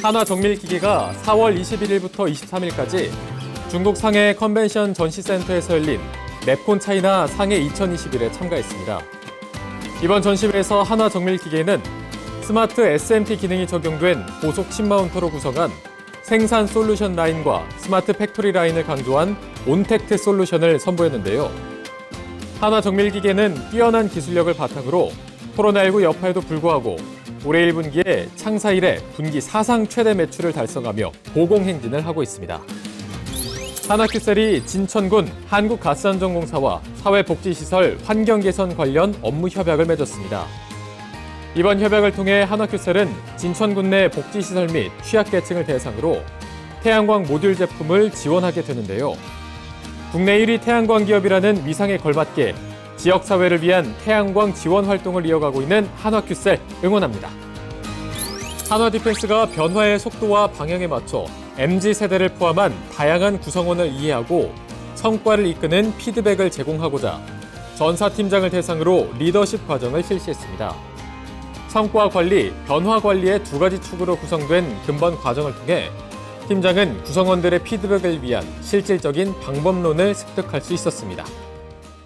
한화 정밀기계가 4월 21일부터 23일까지 중국 상해 컨벤션 전시센터에서 열린 맵콘 차이나 상해 2021에 참가했습니다. 이번 전시회에서 한화 정밀기계는 스마트 SMT 기능이 적용된 고속 칩 마운터로 구성한 생산 솔루션 라인과 스마트 팩토리 라인을 강조한 온택트 솔루션을 선보였는데요. 한화 정밀기계는 뛰어난 기술력을 바탕으로 코로나19 여파에도 불구하고 올해 1분기에 창사 이래 분기 사상 최대 매출을 달성하며 고공행진을 하고 있습니다. 한화큐셀이 진천군 한국가스안전공사와 사회복지시설 환경개선 관련 업무 협약을 맺었습니다. 이번 협약을 통해 한화큐셀은 진천군 내 복지시설 및 취약계층을 대상으로 태양광 모듈 제품을 지원하게 되는데요. 국내 1위 태양광 기업이라는 위상에 걸맞게 지역사회를 위한 태양광 지원 활동을 이어가고 있는 한화큐셀 응원합니다. 한화디펜스가 변화의 속도와 방향에 맞춰 MZ 세대를 포함한 다양한 구성원을 이해하고 성과를 이끄는 피드백을 제공하고자 전사팀장을 대상으로 리더십 과정을 실시했습니다. 성과 관리, 변화 관리의 두 가지 축으로 구성된 근본 과정을 통해 팀장은 구성원들의 피드백을 위한 실질적인 방법론을 습득할 수 있었습니다.